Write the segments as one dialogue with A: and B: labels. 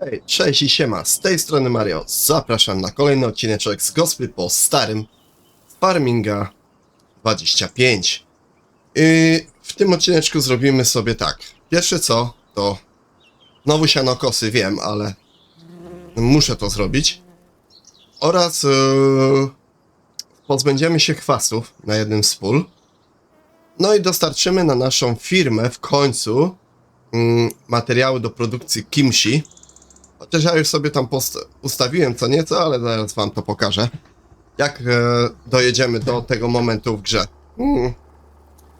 A: Hej, cześć i siema, z tej strony Mario. Zapraszam na kolejny odcineczek z Gospy po starym Farminga 25. I w tym odcineczku zrobimy sobie tak. Pierwsze co, to znowu sianokosy, wiem, ale muszę to zrobić. Oraz yy, pozbędziemy się chwastów na jednym z pól. No i dostarczymy na naszą firmę w końcu mm, materiały do produkcji kimchi. Chociaż ja już sobie tam ustawiłem co nieco, ale zaraz wam to pokażę. Jak e, dojedziemy do tego momentu w grze. Mm.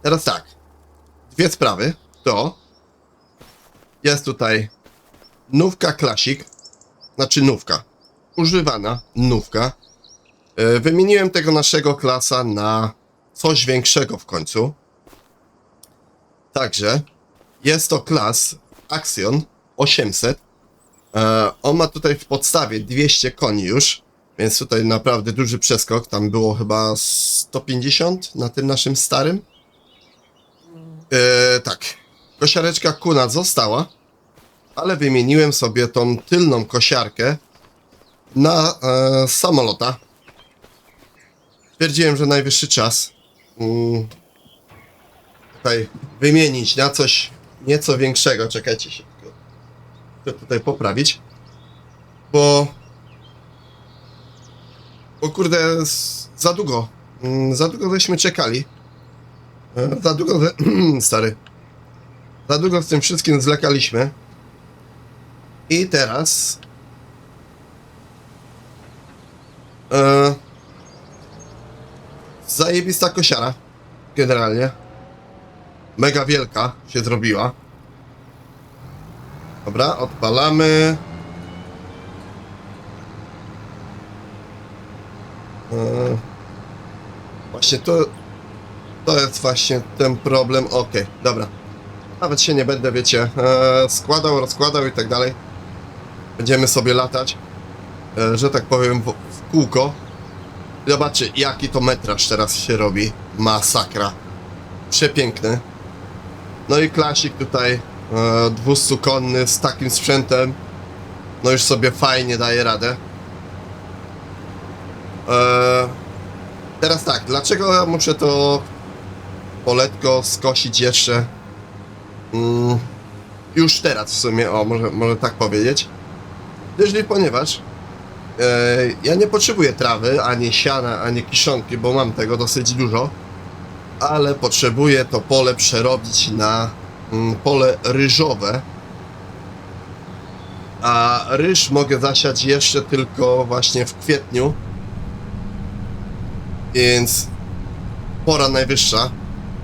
A: Teraz tak. Dwie sprawy. To jest tutaj nówka Classic. Znaczy nówka. Używana nówka. E, wymieniłem tego naszego klasa na coś większego w końcu. Także jest to klas Axion 800. E, on ma tutaj w podstawie 200 koni już, więc tutaj naprawdę duży przeskok. Tam było chyba 150 na tym naszym starym. E, tak. Kosiareczka Kuna została, ale wymieniłem sobie tą tylną kosiarkę na e, samolota. Stwierdziłem, że najwyższy czas mm, tutaj wymienić na coś nieco większego. Czekajcie się. Tutaj poprawić. Bo. Bo kurde, za długo. mm, Za długo żeśmy czekali. E, Za długo. Stary. Za długo z tym wszystkim zlekaliśmy. I teraz. E, zajebista kosiara. Generalnie. Mega wielka się zrobiła. Dobra, odpalamy. Eee, Właśnie to, to jest właśnie ten problem. Okej, dobra. Nawet się nie będę, wiecie, eee, składał, rozkładał i tak dalej. Będziemy sobie latać, e, że tak powiem, w, w kółko. Zobaczcie, jaki to metraż teraz się robi. Masakra. Przepiękny. No i klasik tutaj, e, dwustukonny z takim sprzętem. No już sobie fajnie daje radę. E, teraz tak, dlaczego ja muszę to poletko skosić jeszcze? Mm, już teraz w sumie, o może, może tak powiedzieć. Jeżeli ponieważ e, ja nie potrzebuję trawy, ani siana, ani kiszonki, bo mam tego dosyć dużo ale potrzebuję to pole przerobić na pole ryżowe. A ryż mogę zasiać jeszcze tylko właśnie w kwietniu. Więc pora najwyższa.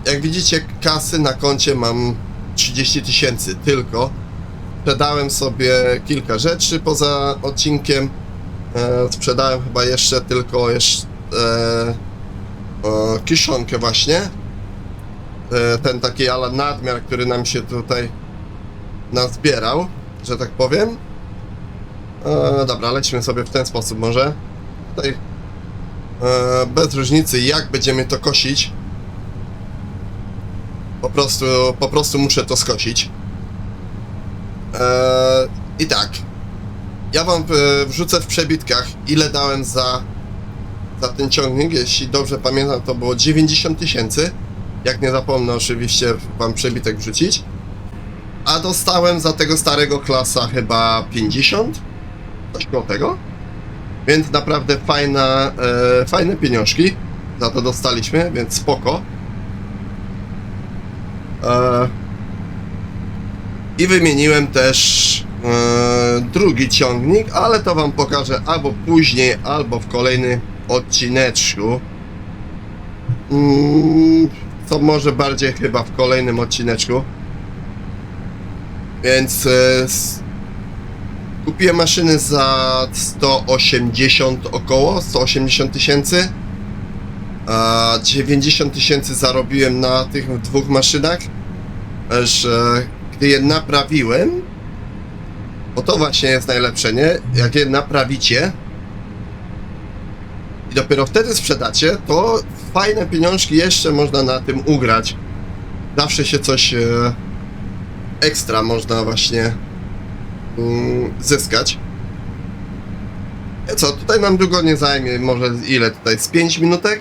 A: Jak widzicie, kasy na koncie mam 30 tysięcy tylko. Sprzedałem sobie kilka rzeczy poza odcinkiem. E, sprzedałem chyba jeszcze tylko jeszcze. E, e, kiszonkę właśnie. E, ten taki ala nadmiar, który nam się tutaj nazbierał, że tak powiem. E, dobra, lecimy sobie w ten sposób może. Tutaj e, bez różnicy jak będziemy to kosić. Po prostu, po prostu muszę to skosić. E, I tak. Ja wam e, wrzucę w przebitkach ile dałem za za ten ciągnik, jeśli dobrze pamiętam, to było 90 tysięcy. Jak nie zapomnę, oczywiście wam przebitek wrzucić. A dostałem za tego starego klasa chyba 50? Coś koło tego. Więc naprawdę fajna, e, fajne pieniążki za to dostaliśmy, więc spoko. E, I wymieniłem też e, drugi ciągnik, ale to wam pokażę albo później, albo w kolejny odcineczku. Mm, co może bardziej chyba w kolejnym odcineczku. Więc e, kupiłem maszyny za 180 około, 180 tysięcy. A 90 tysięcy zarobiłem na tych dwóch maszynach, że gdy je naprawiłem, bo to właśnie jest najlepsze, nie? Jak je naprawicie, i dopiero wtedy sprzedacie, to fajne pieniążki jeszcze można na tym ugrać. Zawsze się coś e, ekstra można właśnie mm, zyskać. I co, tutaj nam długo nie zajmie, może ile tutaj, z 5 minutek?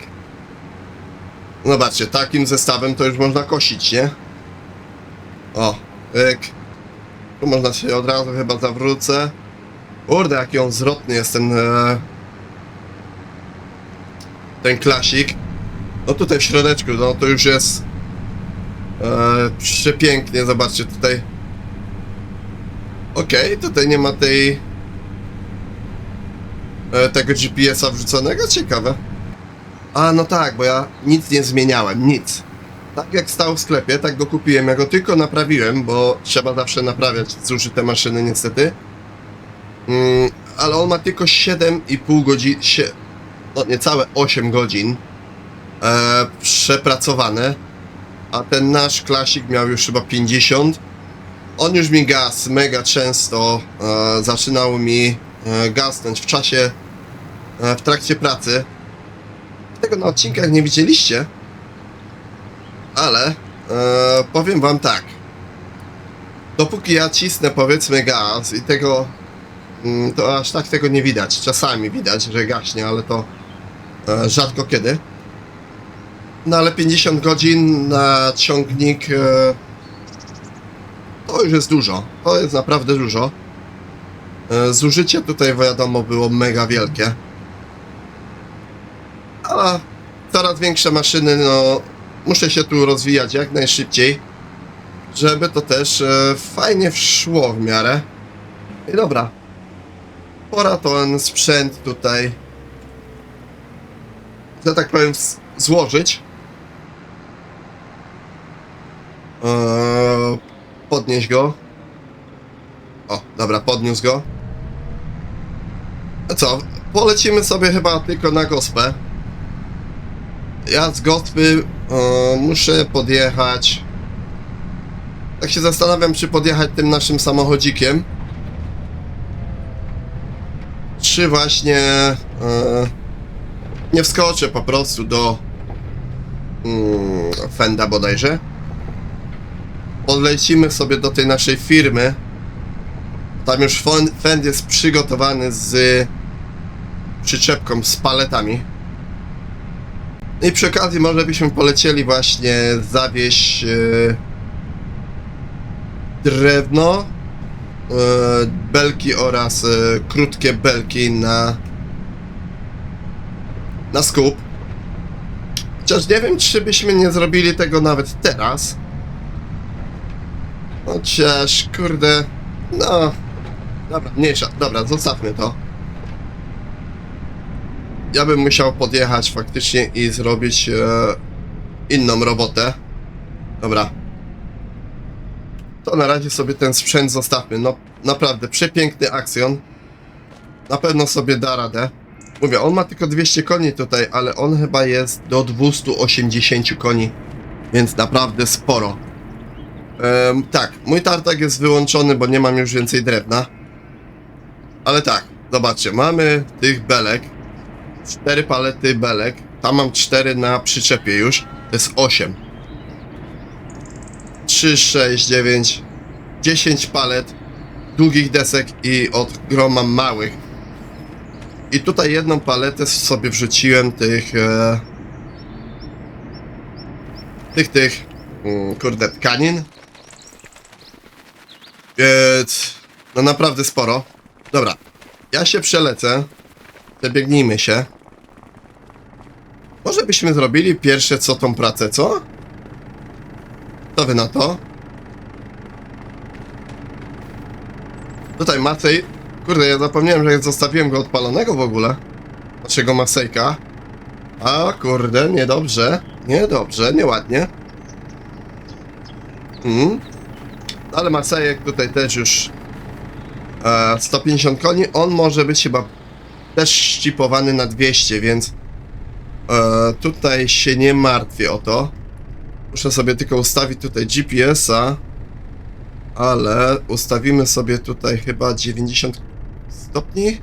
A: Zobaczcie, takim zestawem to już można kosić, nie? O, pyk. Tu można się od razu chyba zawrócę. Kurde, jaki on zwrotny jest ten... E, ten klasik. No tutaj w środeczku, no to już jest... E, przepięknie, zobaczcie tutaj. Okej, tutaj nie ma tej... E, tego GPS-a wrzuconego, ciekawe. A, no tak, bo ja nic nie zmieniałem, nic. Tak jak stał w sklepie, tak go kupiłem. Ja go tylko naprawiłem, bo trzeba zawsze naprawiać zużyte maszyny, niestety. Mm, ale on ma tylko 7,5 godzin, no niecałe 8 godzin e, przepracowane, a ten nasz klasik miał już chyba 50. On już mi gaz mega często, e, zaczynał mi e, gasnąć w czasie, e, w trakcie pracy. Tego na odcinkach nie widzieliście, ale e, powiem wam tak. Dopóki ja cisnę powiedzmy gaz i tego mm, to aż tak tego nie widać. Czasami widać, że gaśnie, ale to e, rzadko kiedy. No ale 50 godzin na ciągnik e, to już jest dużo. To jest naprawdę dużo. E, zużycie tutaj wiadomo było mega wielkie. A coraz większe maszyny, no muszę się tu rozwijać jak najszybciej, żeby to też e, fajnie wszło w miarę. I dobra. Pora ten sprzęt tutaj, że tak powiem, złożyć. Eee, podnieść go. O, dobra, podniósł go. A co? Polecimy sobie chyba tylko na gospę. Ja z gospy e, muszę podjechać. Tak się zastanawiam, czy podjechać tym naszym samochodzikiem. Czy właśnie e, nie wskoczę po prostu do mm, Fenda bodajże. Podlecimy sobie do tej naszej firmy. Tam już Fen- Fend jest przygotowany z przyczepką, z paletami. I przy okazji może byśmy polecieli właśnie zawieźć e, drewno, e, belki oraz e, krótkie belki na na skup. Chociaż nie wiem, czy byśmy nie zrobili tego nawet teraz. Chociaż, kurde, no, dobra, mniejsza, dobra, zostawmy to. Ja bym musiał podjechać faktycznie i zrobić e, inną robotę. Dobra. To na razie sobie ten sprzęt zostawmy. No, naprawdę, przepiękny akcjon. Na pewno sobie da radę. Mówię, on ma tylko 200 koni tutaj, ale on chyba jest do 280 koni. Więc naprawdę sporo. Em, tak, mój tartak jest wyłączony, bo nie mam już więcej drewna. Ale tak, zobaczcie, mamy tych belek. Cztery palety belek. Tam mam cztery na przyczepie już. To jest 8. 3, 6, 9, 10 palet długich desek i od groma małych. I tutaj jedną paletę sobie wrzuciłem tych e, tych tych mm, kurde tkanin. Więc no naprawdę sporo. Dobra, ja się przelecę. Przebiegnijmy się. Może byśmy zrobili pierwsze co tą pracę, co? Co wy na to? Tutaj Macej. Kurde, ja zapomniałem, że zostawiłem go odpalonego w ogóle. Naszego Masejka. A kurde, niedobrze. Niedobrze, nieładnie. Mm. Ale Masejek tutaj też już e, 150 koni. On może być chyba też ścipowany na 200, więc e, tutaj się nie martwię o to. Muszę sobie tylko ustawić tutaj GPS-a, ale ustawimy sobie tutaj chyba 90 stopni.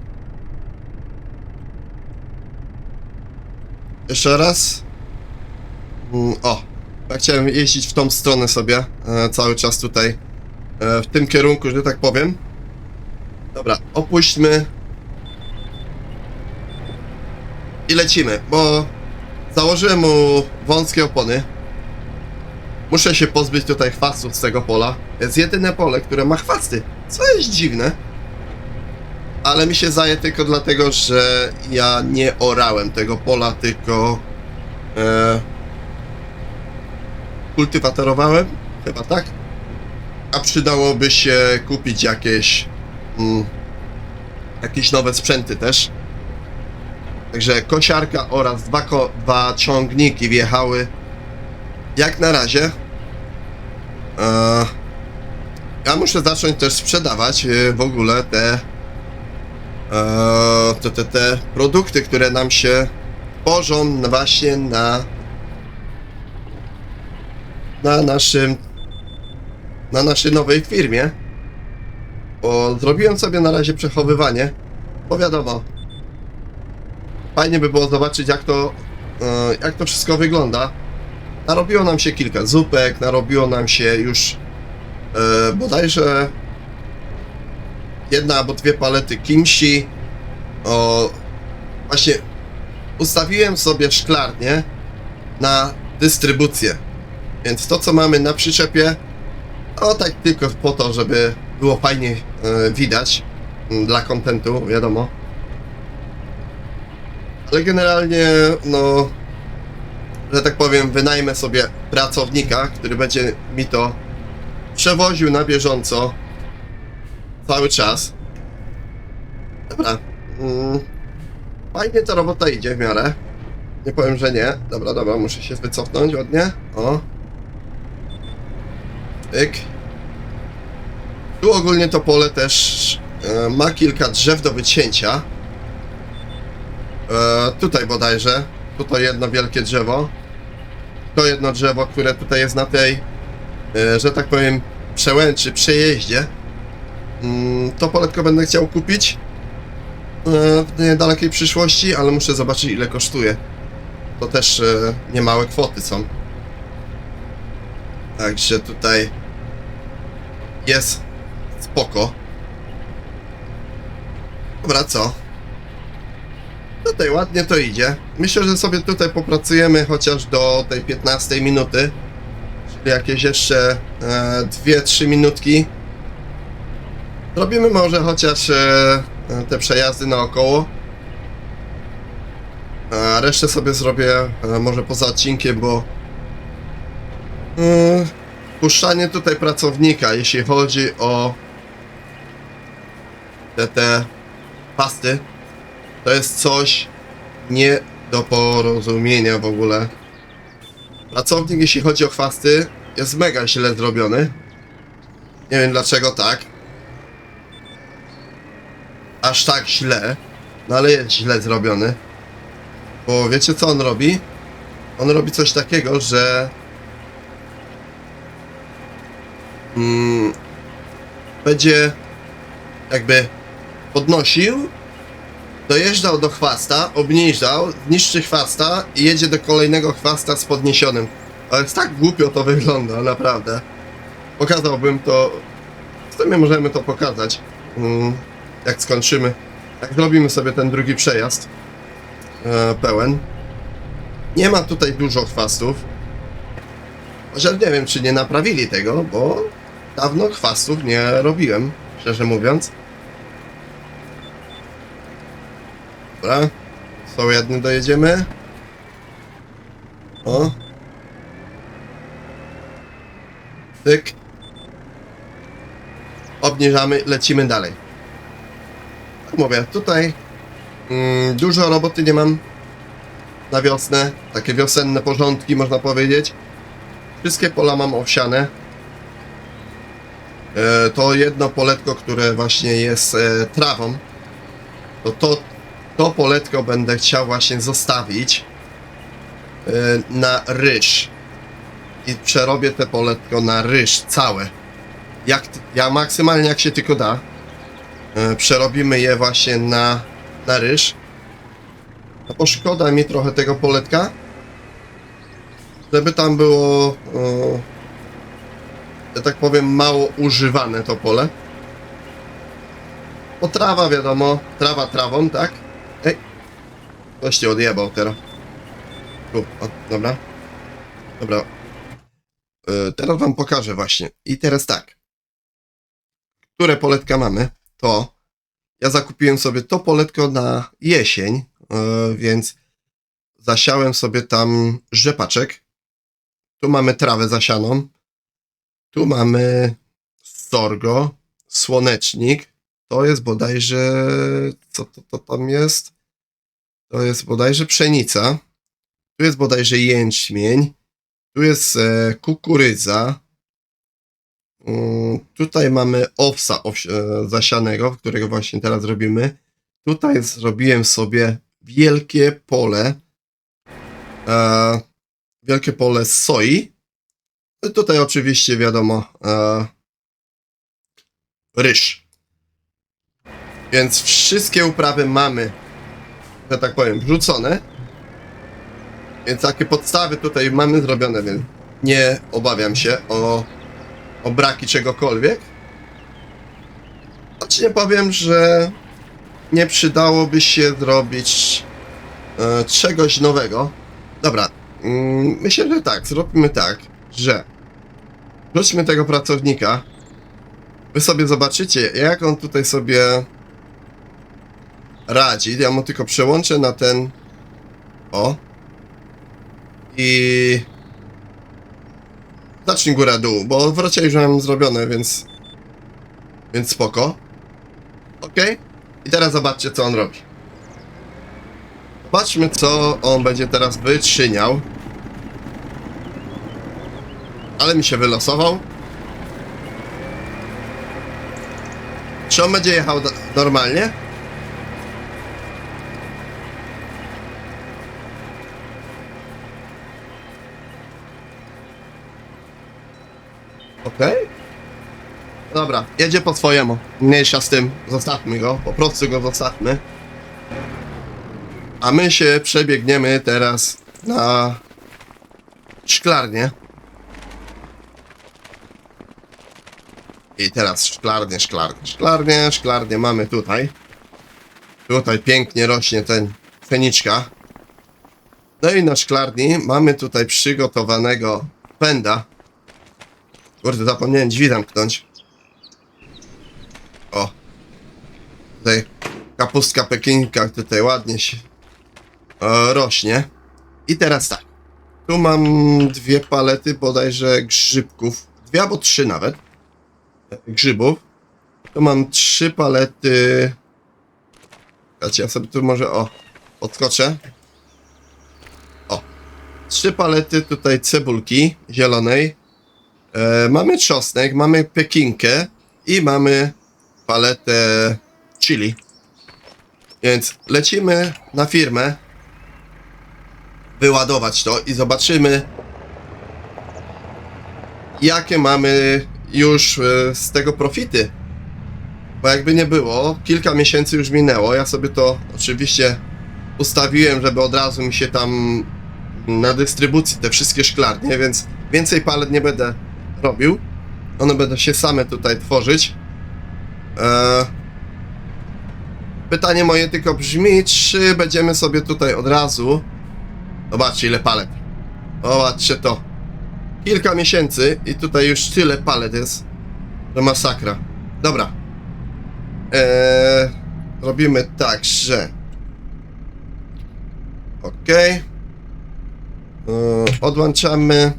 A: Jeszcze raz. Mm, O, ja chciałem jeździć w tą stronę sobie e, cały czas tutaj, w tym kierunku, że tak powiem. Dobra, opuśćmy. I lecimy, bo założyłem mu wąskie opony. Muszę się pozbyć tutaj chwastów z tego pola. Jest jedyne pole, które ma chwasty, co jest dziwne. Ale mi się zaje tylko dlatego, że ja nie orałem tego pola, tylko e, kultywatorowałem, chyba tak. A przydałoby się kupić jakieś mm, jakieś nowe sprzęty też. Także kosiarka oraz dwa, ko- dwa ciągniki wjechały. Jak na razie. E, ja muszę zacząć też sprzedawać e, w ogóle te, e, te, te, te produkty, które nam się tworzą właśnie na na naszym na naszej nowej firmie. Bo zrobiłem sobie na razie przechowywanie. Bo wiadomo, fajnie by było zobaczyć jak to, e, jak to wszystko wygląda. Narobiło nam się kilka zupek, narobiło nam się już e, bodajże jedna albo dwie palety kimchi. O, właśnie ustawiłem sobie szklarnię na dystrybucję. Więc to, co mamy na przyczepie, o tak tylko po to, żeby było fajnie e, widać m, dla kontentu, wiadomo. Ale generalnie, no, że tak powiem, wynajmę sobie pracownika, który będzie mi to przewoził na bieżąco cały czas. Dobra. Mm, fajnie ta robota idzie w miarę. Nie powiem, że nie. Dobra, dobra, muszę się wycofnąć ładnie. O. Pyk. Tu ogólnie to pole też e, ma kilka drzew do wycięcia. E, tutaj bodajże. Tutaj jedno wielkie drzewo. To jedno drzewo, które tutaj jest na tej, e, że tak powiem, przełęczy, przejeździe. Mm, to poletko będę chciał kupić e, w niedalekiej przyszłości, ale muszę zobaczyć ile kosztuje. To też e, niemałe kwoty są. Także tutaj jest spoko. Dobra, co? Tutaj ładnie to idzie. Myślę, że sobie tutaj popracujemy chociaż do tej 15 minuty. Czyli jakieś jeszcze e, 2-3 minutki. Robimy może chociaż e, te przejazdy naokoło. A resztę sobie zrobię e, może poza odcinkiem, bo e, puszczanie tutaj pracownika, jeśli chodzi o te, te pasty, to jest coś nie do porozumienia w ogóle. Pracownik, jeśli chodzi o chwasty, jest mega źle zrobiony. Nie wiem dlaczego tak. Aż tak źle, no ale jest źle zrobiony. Bo wiecie co on robi? On robi coś takiego, że mm, będzie jakby podnosił, dojeżdżał do chwasta, obniżał, niszczy chwasta i jedzie do kolejnego chwasta z podniesionym. Ale tak głupio to wygląda, naprawdę. Pokazałbym to. W sumie możemy to pokazać. mm, Jak skończymy. Jak zrobimy sobie ten drugi przejazd e, pełen. Nie ma tutaj dużo chwastów. Chociaż nie wiem, czy nie naprawili tego, bo dawno chwastów nie robiłem, szczerze mówiąc. Dobra. Są jedny dojedziemy. O. Tyk. Obniżamy, lecimy dalej. Tak mówię, tutaj mm, dużo roboty nie mam na wiosnę. Takie wiosenne porządki, można powiedzieć. Wszystkie pola mam owsiane. E, to jedno poletko, które właśnie jest e, trawą, to, to to poletko będę chciał właśnie zostawić e, na ryż. I przerobię te poletko na ryż całe. Jak, ja maksymalnie jak się tylko da. Przerobimy je właśnie na, na ryż. No bo szkoda mi trochę tego poletka. Żeby tam było, e, że tak powiem, mało używane to pole. bo trawa wiadomo, trawa trawą, tak? Ej, ktoś cię odjebał teraz. Tu, o, dobra. Dobra. E, teraz wam pokażę właśnie. I teraz tak. Które poletka mamy? To ja zakupiłem sobie to poletko na jesień, e, więc zasiałem sobie tam rzepaczek. Tu mamy trawę zasianą. Tu mamy sorgo, słonecznik. To jest bodajże. Co to, to tam jest? To jest bodajże pszenica. Tu jest bodajże jęczmień. Tu jest e, kukurydza. Mm, tutaj mamy owsa e, zasianego, którego właśnie teraz robimy. Tutaj zrobiłem sobie wielkie pole. E, wielkie pole soi. Tutaj oczywiście wiadomo e, ryż. Więc wszystkie uprawy mamy, że tak powiem, wrzucone. Więc takie podstawy tutaj mamy zrobione, więc nie obawiam się o, o braki czegokolwiek. Choć nie powiem, że nie przydałoby się zrobić e, czegoś nowego. Dobra, mm, myślę, że tak, zrobimy tak, że wróćmy tego pracownika. Wy sobie zobaczycie, jak on tutaj sobie radzi. Ja mu tylko przełączę na ten. O. I. Zacznij góra dół, bo wrocie już mam zrobione, więc. Więc spoko. Ok. I teraz zobaczcie, co on robi. Zobaczmy, co on będzie teraz wyczyniał. Ale mi się wylosował. Czy on będzie jechał normalnie? Okej. Dobra, jedzie po swojemu. Mniejsza z tym, zostawmy go, po prostu go zostawmy. A my się przebiegniemy teraz na szklarnię. I teraz szklarnie, szklarnie, szklarnie, szklarnie mamy tutaj. Tutaj pięknie rośnie ten feniczka. No i na szklarni mamy tutaj przygotowanego pęda. Kurde, zapomniałem drzwi zamknąć. O. Tutaj kapustka pekinka tutaj ładnie się e, rośnie. I teraz tak. Tu mam dwie palety bodajże grzybków. Dwie albo trzy nawet. Grzybów. Tu mam trzy palety. Słuchajcie, ja sobie tu może o odskoczę. O. Trzy palety tutaj cebulki zielonej. E, mamy czosnek, mamy pekinkę i mamy paletę chili. Więc lecimy na firmę wyładować to i zobaczymy jakie mamy już e, z tego profity. Bo jakby nie było, kilka miesięcy już minęło. Ja sobie to oczywiście ustawiłem, żeby od razu mi się tam na dystrybucji te wszystkie szklarnie, więc więcej palet nie będę robił. One będą się same tutaj tworzyć. Eee, pytanie moje tylko brzmi, czy będziemy sobie tutaj od razu. Zobaczcie ile palet. Zobaczcie to. Kilka miesięcy i tutaj już tyle palet jest. To masakra. Dobra. Eee, robimy tak, że. Okej. Eee, odłączamy.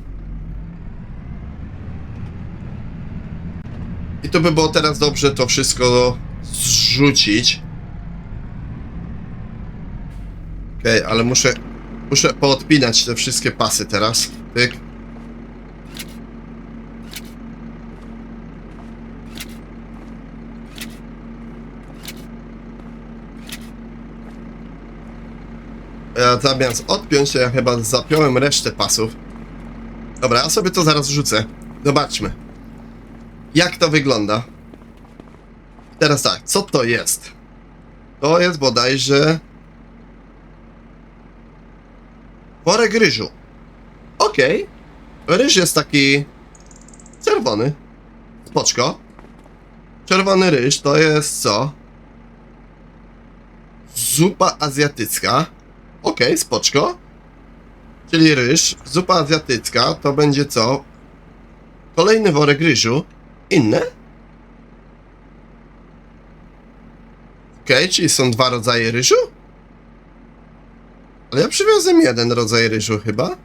A: I to by było teraz dobrze to wszystko zrzucić. Okej, ale muszę, muszę poodpinać te wszystkie pasy teraz. Pyk. Ja zamiast odpiąć, to ja chyba zapiąłem resztę pasów. Dobra, ja sobie to zaraz rzucę. Zobaczmy. Jak to wygląda? Teraz tak, co to jest? To jest bodajże... Worek ryżu. Okej. Ryż jest taki... Czerwony. Spoczko. Czerwony ryż to jest co? zupa azjatycka. Okej, spoczko. Czyli ryż, zupa azjatycka, to będzie co? Kolejny worek ryżu. Inne? Okej, czyli są dwa rodzaje ryżu? Ale ja przywiozłem jeden rodzaj ryżu chyba.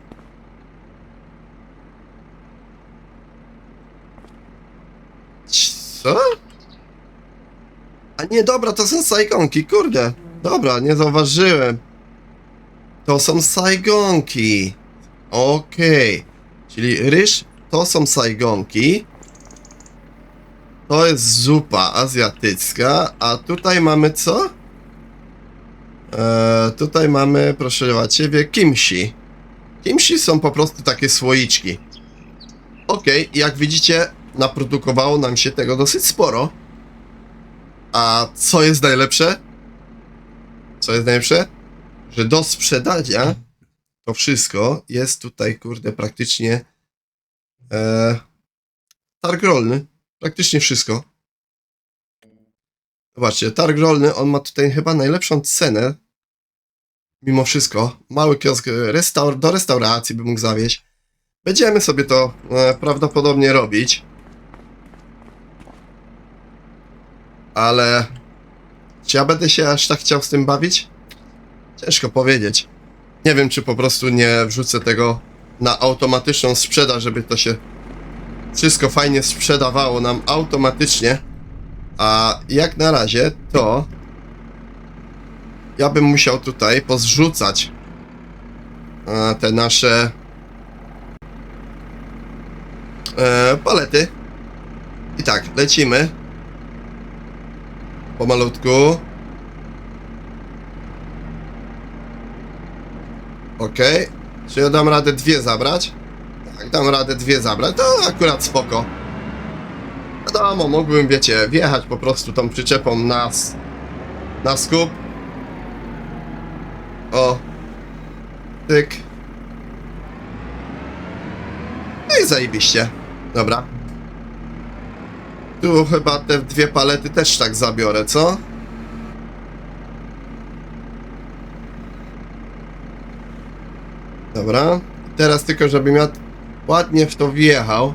A: Co? A nie, dobra, to są sajgonki, kurde. Dobra, nie zauważyłem. To są sajgonki. Okej. Czyli ryż to są sajgonki. To jest zupa azjatycka, a tutaj mamy co? Eee, tutaj mamy, proszę ciebie, kimchi. Kimchi są po prostu takie słoiczki. Okej, jak widzicie, naprodukowało nam się tego dosyć sporo. A co jest najlepsze? Co jest najlepsze? Że do sprzedania to wszystko jest tutaj, kurde, praktycznie e, targ rolny. Praktycznie wszystko. Zobaczcie, targ rolny, on ma tutaj chyba najlepszą cenę. Mimo wszystko. Mały kiosk restaur do restauracji by mógł zawieźć. Będziemy sobie to e, prawdopodobnie robić. Ale czy ja będę się aż tak chciał z tym bawić? Ciężko powiedzieć. Nie wiem, czy po prostu nie wrzucę tego na automatyczną sprzedaż, żeby to się wszystko fajnie sprzedawało nam automatycznie. A jak na razie to ja bym musiał tutaj pozrzucać e, te nasze e, palety. I tak, lecimy. Pomalutku. Okej. Czy ja dam radę dwie zabrać? Tak, dam radę dwie zabrać. To akurat spoko. Wiadomo, mógłbym, wiecie, wjechać po prostu tą przyczepą na skup. O. Tyk. No i zajebiście. Dobra. Tu chyba te dwie palety też tak zabiorę, co? Dobra. Teraz tylko, żebym ja ładnie w to wjechał.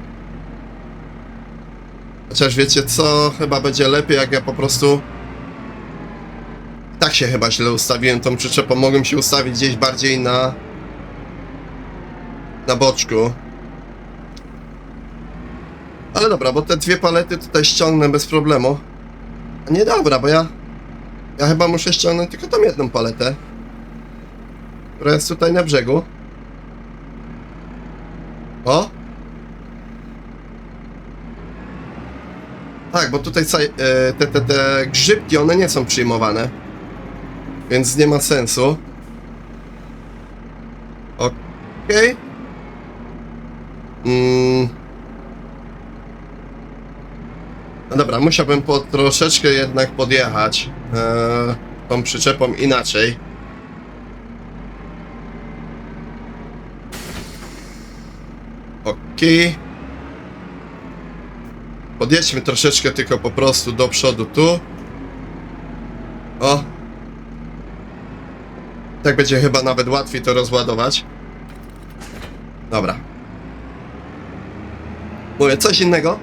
A: Chociaż wiecie co? Chyba będzie lepiej, jak ja po prostu... Tak się chyba źle ustawiłem tą przyczepą. Mogłem się ustawić gdzieś bardziej na... Na boczku. Ale dobra, bo te dwie palety tutaj ściągnę bez problemu. A nie dobra, bo ja... Ja chyba muszę ściągnąć tylko tą jedną paletę. Która jest tutaj na brzegu. O! Tak, bo tutaj e, te, te, te grzybki, one nie są przyjmowane. Więc nie ma sensu. Okej. Mm. No dobra, musiałbym po troszeczkę jednak podjechać e, tą przyczepą inaczej. Okej. Podjedźmy troszeczkę tylko po prostu do przodu tu. O. Tak będzie chyba nawet łatwiej to rozładować. Dobra. Mówię, coś innego.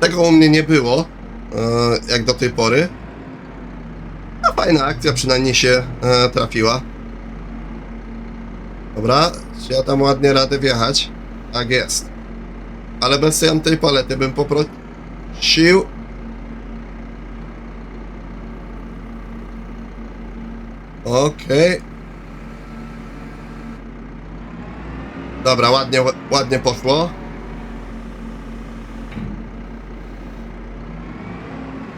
A: Tego u mnie nie było, e, jak do tej pory. A fajna akcja przynajmniej się e, trafiła. Dobra, ja tam ładnie radę wjechać? Tak jest. Ale bez tej palety bym poprosił. Okej. Dobra, ładnie, ładnie poszło.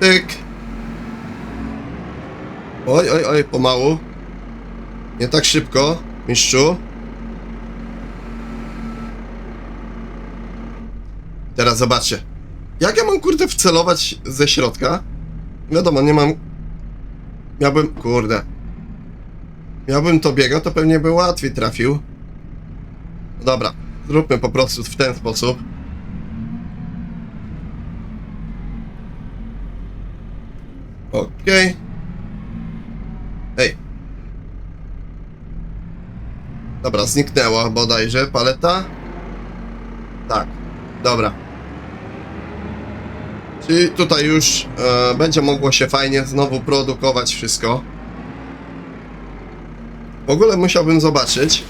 A: Tyk. Oj, oj, oj, pomału. Nie tak szybko, mistrzu. Teraz zobaczcie. Jak ja mam kurde wcelować ze środka? Wiadomo, nie mam... Miałbym... Kurde. Miałbym to biegał, to pewnie by łatwiej trafił. Dobra, zróbmy po prostu w ten sposób. Okej. Ej. Dobra, zniknęła bodajże paleta. Tak, dobra. Czyli tutaj już e, będzie mogło się fajnie znowu produkować wszystko. W ogóle musiałbym zobaczyć,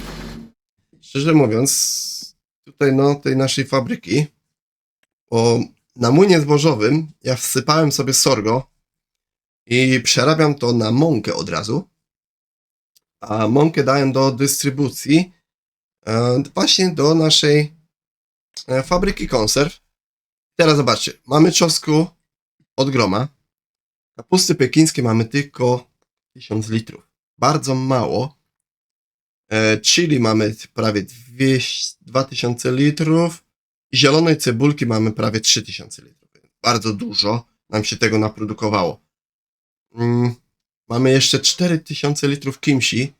A: szczerze mówiąc, tutaj no tej naszej fabryki, bo na młynie zbożowym ja wsypałem sobie sorgo i przerabiam to na mąkę od razu, a mąkę dałem do dystrybucji e, właśnie do naszej fabryki konserw. Teraz zobaczcie, mamy czosku od groma, kapusty pekińskie mamy tylko 1000 litrów, bardzo mało. E, chili mamy prawie 200, 2000 litrów zielonej cebulki mamy prawie 3000 litrów. Bardzo dużo nam się tego naprodukowało. Mm, mamy jeszcze 4000 litrów kimchi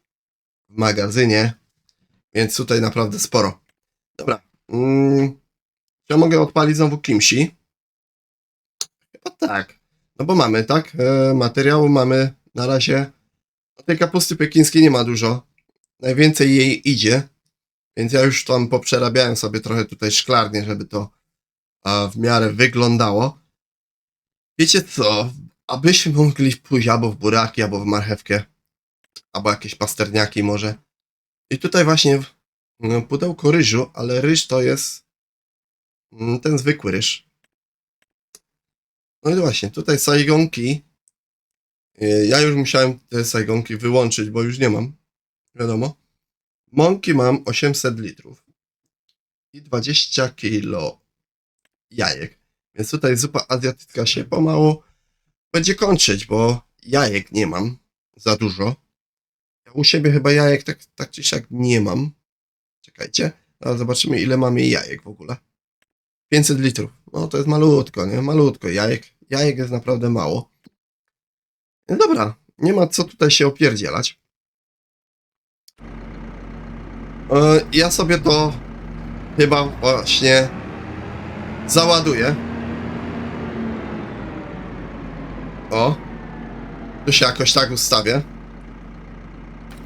A: w magazynie, więc tutaj naprawdę sporo. Dobra. Mm, czy ja mogę odpalić znowu kimchi? Chyba tak. No bo mamy, tak? E, materiału mamy na razie. Tej kapusty pekińskiej nie ma dużo. Najwięcej jej idzie. Więc ja już tam poprzerabiałem sobie trochę tutaj szklarnię, żeby to a, w miarę wyglądało. Wiecie co? Abyśmy mogli pójść albo w buraki, albo w marchewkę, albo jakieś pasterniaki może. I tutaj właśnie pudełko ryżu, ale ryż to jest mm, ten zwykły ryż. No i właśnie, tutaj sajgonki. Y, Ja już musiałem te sajgonki wyłączyć, bo już nie mam. Wiadomo. Mąki mam 800 litrów. I 20 kilo jajek. Więc tutaj zupa azjatycka się pomału będzie kończyć, bo jajek nie mam za dużo. Ja u siebie chyba jajek tak, tak czy siak nie mam. Czekajcie. Ale zobaczymy ile mamy jajek w ogóle. 500 litrów. No to jest malutko, nie? Malutko. Jajek, jajek jest naprawdę mało. No dobra, nie ma co tutaj się opierdzielać. E, Ja sobie to chyba właśnie załaduję. O. Tu się jakoś tak ustawię.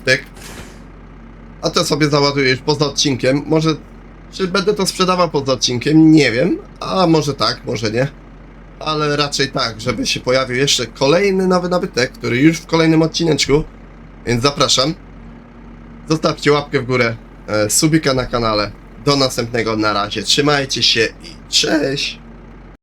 A: Tyk. A to sobie załaduję już poza odcinkiem. Może. Czy będę to sprzedawał poza odcinkiem? Nie wiem. A może tak, może nie. Ale raczej tak, żeby się pojawił jeszcze kolejny nowy nabytek, który już w kolejnym odcineczku. Więc zapraszam. Zostawcie łapkę w górę, e, subika na kanale. Do następnego, na razie. Trzymajcie się i cześć!